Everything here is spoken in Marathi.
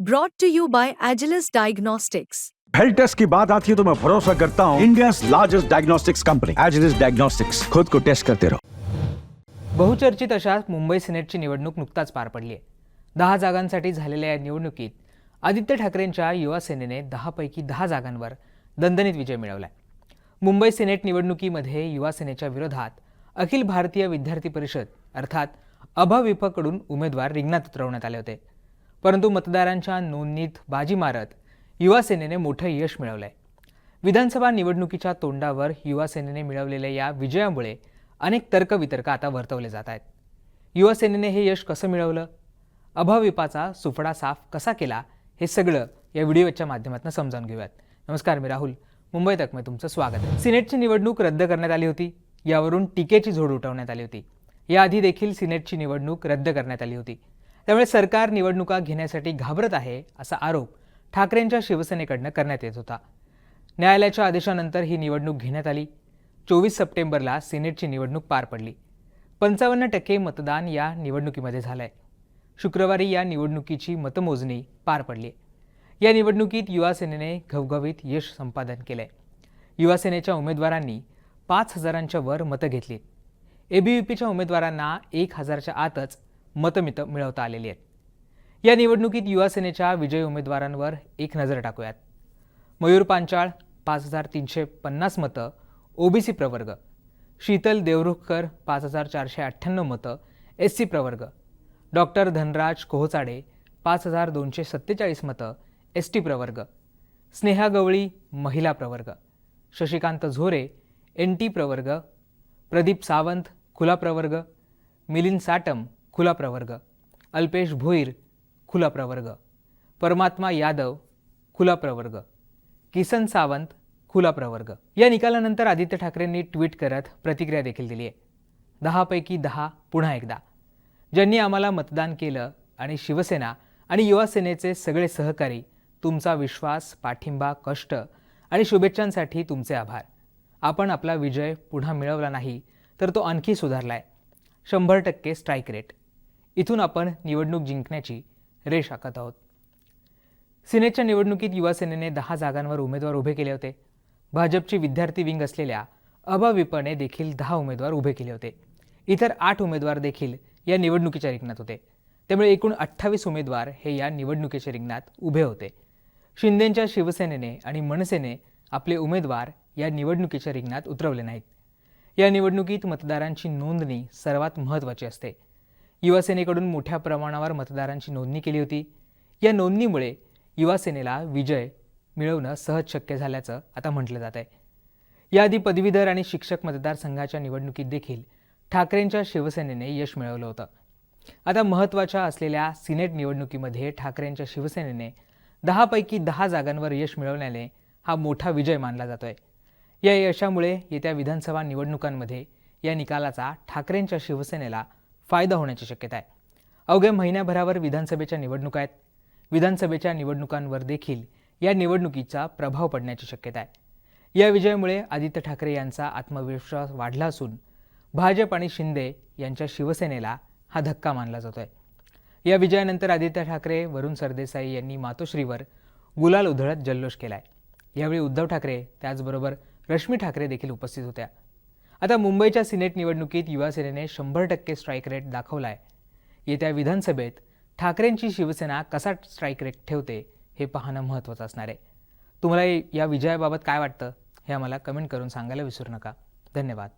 Brought to you by Agilus Diagnostics. Health test की बात आती है तो मैं भरोसा करता हूँ India largest diagnostics company Agilus diagnostics खुद को टेस्ट करते रहो बहुचर्चित अशा मुंबई सिनेटची निवडणूक नुकताच पार पडली आहे. दहा जागांसाठी झालेल्या या निवडणुकीत आदित्य ठाकरेंच्या युवा सेनेने दहापैकी दहा जागांवर दणदणीत विजय मिळवलाय. मुंबई सिनेट निवडणुकीमध्ये युवा सेनेच्या विरोधात अखिल भारतीय विद्यार्थी परिषद अर्थात अभाविपकडून उमेदवार रिंगणात उतरवण्यात आले होते. परंतु मतदारांच्या नोंदणीत बाजी मारत युवा सेनेने मोठं यश मिळवलं आहे विधानसभा निवडणुकीच्या तोंडावर युवा सेनेने मिळवलेल्या या विजयामुळे अनेक तर्कवितर्क आता वर्तवले जात आहेत. युवा सेनेने हे यश कसं मिळवलं? अभाविपाचा सुफडा साफ कसा केला? हे सगळं या व्हिडिओच्या माध्यमातून समजावून घेऊयात. नमस्कार मी राहुल. मुंबई तक तुमचं स्वागत आहे. सिनेटची निवडणूक रद्द करण्यात आली होती. यावरून टीकेची झोड उठवण्यात आली होती. याआधी देखील सिनेटची निवडणूक रद्द करण्यात आली होती. त्यामुळे सरकार निवडणुका घेण्यासाठी घाबरत आहे असा आरोप ठाकरेंच्या शिवसेनेकडनं करण्यात येत होता. न्यायालयाच्या आदेशानंतर ही निवडणूक घेण्यात आली. चोवीस सप्टेंबरला सिनेटची निवडणूक पार पडली. पंचावन्न टक्के मतदान या निवडणुकीमध्ये झालंय. शुक्रवारी या निवडणुकीची मतमोजणी पार पडली. या निवडणुकीत युवासेनेने घवघवीत यश संपादन केलंय. आहे युवासेनेच्या उमेदवारांनी पाच हजारांच्या वर मतं घेतली. एबीव्हीपीच्या उमेदवारांना एक हजारच्या आतच मतमित मिळवता आलेली आहेत. या निवडणुकीत युवा सेनेच्या विजयी उमेदवारांवर एक नजर टाकूयात. मयूर पांचाळ पाच हजार तीनशे पन्नास मतं ओबीसी प्रवर्ग. शीतल देवरुखकर पाच हजार चारशे अठ्ठ्याण्णव मतं एस सी प्रवर्ग. डॉक्टर धनराज कोहचाडे पाच हजार दोनशे सत्तेचाळीस मतं एस टी प्रवर्ग. स्नेहा गवळी महिला प्रवर्ग. शशिकांत झोरे एन टी प्रवर्ग. प्रदीप सावंत खुला प्रवर्ग. मिलिंद साटम खुला प्रवर्ग. अल्पेश भोईर खुला प्रवर्ग. परमात्मा यादव खुला प्रवर्ग. किसन सावंत खुला प्रवर्ग. या निकालानंतर आदित्य ठाकरेंनी ट्विट करत प्रतिक्रिया देखील दिली आहे दहापैकी दहा पुन्हा एकदा. ज्यांनी आम्हाला मतदान केलं आणि शिवसेना आणि युवा सेनेचे सगळे सहकारी तुमचा विश्वास पाठिंबा कष्ट आणि शुभेच्छांसाठी तुमचे आभार. आपण आपला विजय पुन्हा मिळवला नाही तर तो आणखी सुधारला आहे शंभर टक्के स्ट्राईक रेट. इथून आपण निवडणूक जिंकण्याची रेष आखत आहोत. सिनेटच्या निवडणुकीत युवासेनेने दहा जागांवर उमेदवार उभे केले होते. भाजपची विद्यार्थी विंग असलेल्या अभाविपने देखील दहा उमेदवार उभे केले होते. इतर आठ उमेदवार देखील या निवडणुकीच्या रिंगणात होते. त्यामुळे एकूण अठ्ठावीस उमेदवार हे या निवडणुकीच्या रिंगणात उभे होते. शिंदेंच्या शिवसेनेने आणि मनसेने आपले उमेदवार या निवडणुकीच्या रिंगणात उतरवले नाहीत. या निवडणुकीत मतदारांची नोंदणी सर्वात महत्त्वाची असते. युवासेनेकडून मोठ्या प्रमाणावर मतदारांची नोंदणी केली होती. या नोंदणीमुळे युवासेनेला विजय मिळवणं सहज शक्य झाल्याचं आता म्हटलं जात आहे. याआधी पदवीधर आणि शिक्षक मतदारसंघाच्या निवडणुकीत देखील ठाकरेंच्या शिवसेनेने यश मिळवलं होतं. आता महत्त्वाच्या असलेल्या सिनेट निवडणुकीमध्ये ठाकरेंच्या शिवसेनेने दहापैकी दहा जागांवर यश मिळवण्याने हा मोठा विजय मानला जातोय. या यशामुळे येत्या विधानसभा निवडणुकांमध्ये या निकालाचा ठाकरेंच्या शिवसेनेला फायदा होण्याची शक्यता आहे. अवघ्या महिन्याभरावर विधानसभेच्या निवडणुका आहेत. विधानसभेच्या निवडणुकांवर देखील या निवडणुकीचा प्रभाव पडण्याची शक्यता आहे. या विजयामुळे आदित्य ठाकरे यांचा आत्मविश्वास वाढला असून भाजप आणि शिंदे यांच्या शिवसेनेला हा धक्का मानला जातोय. या विजयानंतर आदित्य ठाकरे वरुण सरदेसाई यांनी मातोश्रीवर गुलाल उधळत जल्लोष केला आहे यावेळी उद्धव ठाकरे त्याचबरोबर रश्मी ठाकरे देखील उपस्थित होत्या. आता मुंबईच्या सिनेट निवडणुकीत युवासेनेने शंभर टक्के स्ट्राईक रेट दाखवलाय. येत्या विधानसभेत ठाकरेंची शिवसेना कसा स्ट्राईक रेट ठेवते हे पाहणं महत्त्वाचं असणार आहे. तुम्हाला या विजयाबाबत काय वाटतं हे आम्हाला कमेंट करून सांगायला विसरू नका. धन्यवाद.